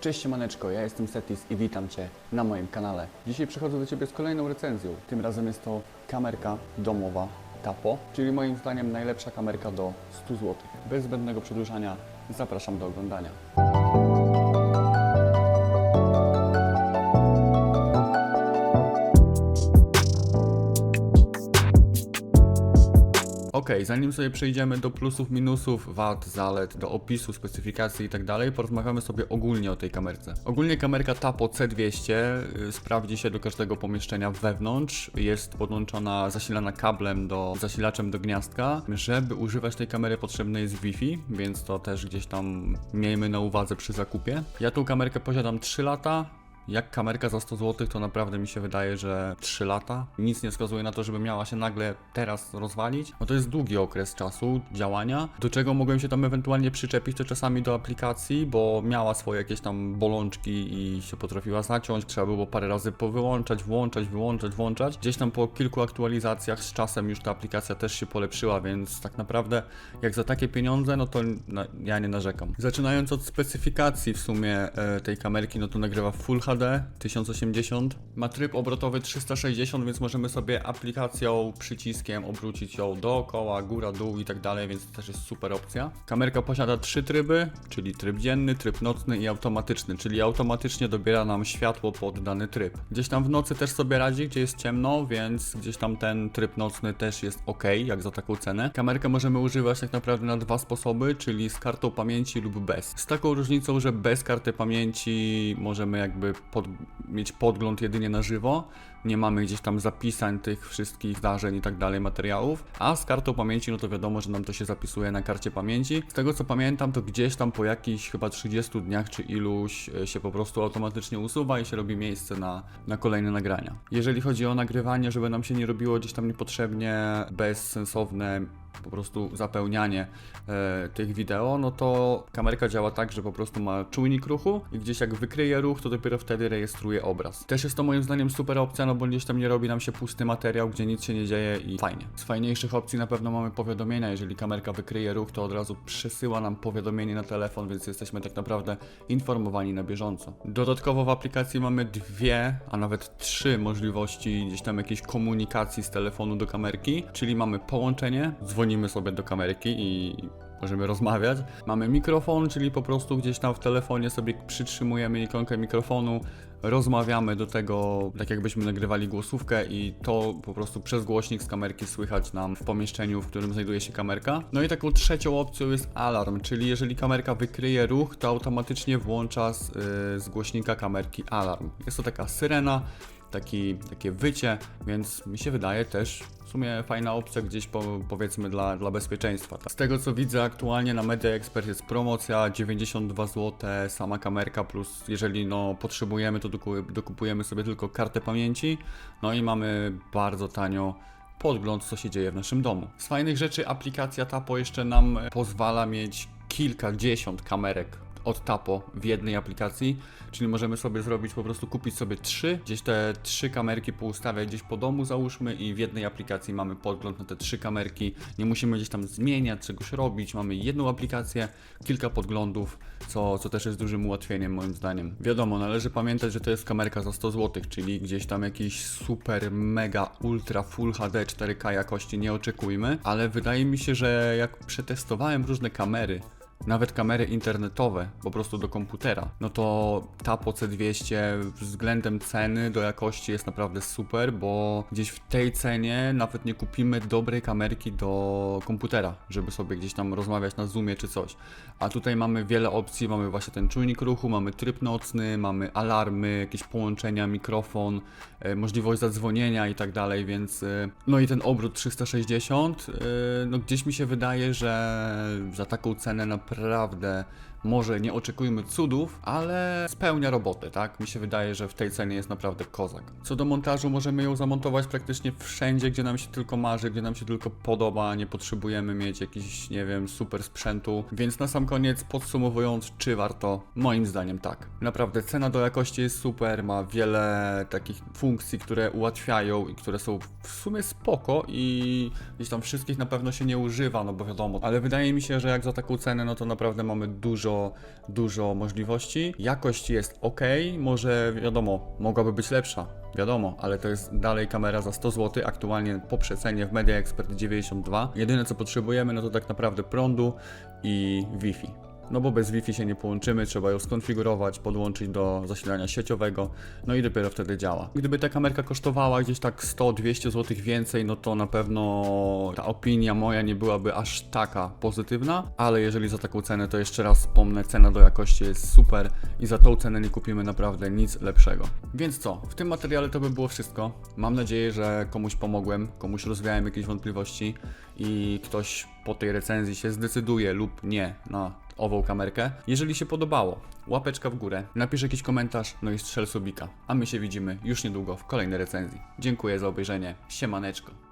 Cześć siemaneczko, ja jestem Setis i witam Cię na moim kanale. Dzisiaj przychodzę do Ciebie z kolejną recenzją. Tym razem jest to kamerka domowa Tapo, czyli moim zdaniem najlepsza kamerka do 100 zł. Bez zbędnego przedłużania zapraszam do oglądania. Ok, zanim sobie przejdziemy do plusów, minusów, wad, zalet, do opisu, specyfikacji i tak dalej, porozmawiamy sobie ogólnie o tej kamerce. Ogólnie kamerka Tapo C200 y, sprawdzi się do każdego pomieszczenia wewnątrz, jest podłączona, zasilana kablem do zasilaczem do gniazdka. Żeby używać tej kamery potrzebne jest Wi-Fi, więc to też gdzieś tam miejmy na uwadze przy zakupie. Ja tą kamerkę posiadam 3 lata, jak kamerka za 100 zł, to naprawdę mi się wydaje, że 3 lata. Nic nie wskazuje na to, żeby miała się nagle teraz rozwalić. No to jest długi okres czasu działania. Do czego mogłem się tam ewentualnie przyczepić, to czasami do aplikacji, bo miała swoje jakieś tam bolączki i się potrafiła zaciąć. Trzeba było parę razy powyłączać, włączać, wyłączać, włączać. Gdzieś tam po kilku aktualizacjach z czasem już ta aplikacja też się polepszyła, więc tak naprawdę jak za takie pieniądze, no to ja nie narzekam. Zaczynając od specyfikacji w sumie e, tej kamerki, no to nagrywa Full HD 1080. Ma tryb obrotowy 360, więc możemy sobie aplikacją, przyciskiem obrócić ją dookoła, góra, dół i tak dalej, więc to też jest super opcja. Kamerka posiada trzy tryby, czyli tryb dzienny, tryb nocny i automatyczny, czyli automatycznie dobiera nam światło pod dany tryb. Gdzieś tam w nocy też sobie radzi, gdzie jest ciemno, więc gdzieś tam ten tryb nocny też jest ok, jak za taką cenę. Kamerkę możemy używać tak naprawdę na dwa sposoby, czyli z kartą pamięci lub bez. Z taką różnicą, że bez karty pamięci możemy jakby pod, mieć podgląd jedynie na żywo, nie mamy gdzieś tam zapisań tych wszystkich zdarzeń i tak dalej, materiałów, a z kartą pamięci, no to wiadomo, że nam to się zapisuje na karcie pamięci. Z tego co pamiętam, to gdzieś tam po jakichś chyba 30 dniach czy iluś e, się po prostu automatycznie usuwa i się robi miejsce na, na kolejne nagrania. Jeżeli chodzi o nagrywanie, żeby nam się nie robiło gdzieś tam niepotrzebnie bezsensowne po prostu zapełnianie e, tych wideo, no to kamerka działa tak, że po prostu ma czujnik ruchu i gdzieś jak wykryje ruch, to dopiero wtedy rejestruje obraz. Też jest to moim zdaniem super opcja, no bo gdzieś tam nie robi nam się pusty materiał, gdzie nic się nie dzieje i fajnie. Z fajniejszych opcji na pewno mamy powiadomienia, jeżeli kamerka wykryje ruch, to od razu przesyła nam powiadomienie na telefon, więc jesteśmy tak naprawdę informowani na bieżąco. Dodatkowo w aplikacji mamy dwie, a nawet trzy możliwości gdzieś tam jakiejś komunikacji z telefonu do kamerki, czyli mamy połączenie, dzwonimy sobie do kamerki i możemy rozmawiać. Mamy mikrofon, czyli po prostu gdzieś tam w telefonie sobie przytrzymujemy ikonkę mikrofonu, rozmawiamy do tego, tak jakbyśmy nagrywali głosówkę i to po prostu przez głośnik z kamerki słychać nam w pomieszczeniu, w którym znajduje się kamerka. No i taką trzecią opcją jest alarm, czyli jeżeli kamerka wykryje ruch, to automatycznie włącza z, yy, z głośnika kamerki alarm. Jest to taka syrena, taki, takie wycie, więc mi się wydaje też sumie fajna opcja gdzieś po, powiedzmy dla, dla bezpieczeństwa. Z tego co widzę aktualnie na Media Expert jest promocja 92 zł, sama kamerka plus jeżeli no potrzebujemy to doku- dokupujemy sobie tylko kartę pamięci, no i mamy bardzo tanio podgląd co się dzieje w naszym domu. Z fajnych rzeczy aplikacja Tapo jeszcze nam pozwala mieć kilkadziesiąt kamerek od Tapo w jednej aplikacji, czyli możemy sobie zrobić, po prostu kupić sobie trzy, gdzieś te trzy kamerki poustawiać gdzieś po domu załóżmy i w jednej aplikacji mamy podgląd na te trzy kamerki, nie musimy gdzieś tam zmieniać, czegoś robić, mamy jedną aplikację, kilka podglądów, co, co też jest dużym ułatwieniem moim zdaniem. Wiadomo, należy pamiętać, że to jest kamerka za 100 zł, czyli gdzieś tam jakiś super, mega, ultra, full HD 4K jakości nie oczekujmy, ale wydaje mi się, że jak przetestowałem różne kamery, nawet kamery internetowe, po prostu do komputera, no to Tapo C200 względem ceny do jakości jest naprawdę super, bo gdzieś w tej cenie nawet nie kupimy dobrej kamerki do komputera, żeby sobie gdzieś tam rozmawiać na Zoomie czy coś. A tutaj mamy wiele opcji, mamy właśnie ten czujnik ruchu, mamy tryb nocny, mamy alarmy, jakieś połączenia, mikrofon, e, możliwość zadzwonienia i tak dalej, więc e, no i ten obrót 360, e, no gdzieś mi się wydaje, że za taką cenę naprawdę może nie oczekujmy cudów, ale spełnia robotę, tak? Mi się wydaje, że w tej cenie jest naprawdę kozak. Co do montażu, możemy ją zamontować praktycznie wszędzie, gdzie nam się tylko marzy, gdzie nam się tylko podoba, nie potrzebujemy mieć jakiś, nie wiem, super sprzętu. Więc na sam koniec, podsumowując, czy warto? Moim zdaniem tak. Naprawdę cena do jakości jest super, ma wiele takich funkcji, które ułatwiają i które są w sumie spoko i gdzieś tam wszystkich na pewno się nie używa, no bo wiadomo. Ale wydaje mi się, że jak za taką cenę, no to naprawdę mamy dużo dużo, dużo możliwości. Jakość jest ok, może wiadomo, mogłaby być lepsza. Wiadomo, ale to jest dalej kamera za 100 zł, aktualnie po przecenie w Media Expert 92. Jedyne co potrzebujemy no to tak naprawdę prądu i Wi-Fi. No bo bez Wi-Fi się nie połączymy, trzeba ją skonfigurować, podłączyć do zasilania sieciowego, no i dopiero wtedy działa. Gdyby ta kamerka kosztowała gdzieś tak 100-200 zł więcej, no to na pewno ta opinia moja nie byłaby aż taka pozytywna, ale jeżeli za taką cenę, to jeszcze raz wspomnę, cena do jakości jest super i za tą cenę nie kupimy naprawdę nic lepszego. Więc co, w tym materiale to by było wszystko. Mam nadzieję, że komuś pomogłem, komuś rozwiałem jakieś wątpliwości i ktoś po tej recenzji się zdecyduje lub nie na ową kamerkę. Jeżeli się podobało, łapeczka w górę, napisz jakiś komentarz, no i strzel subika. A my się widzimy już niedługo w kolejnej recenzji. Dziękuję za obejrzenie, siemaneczko.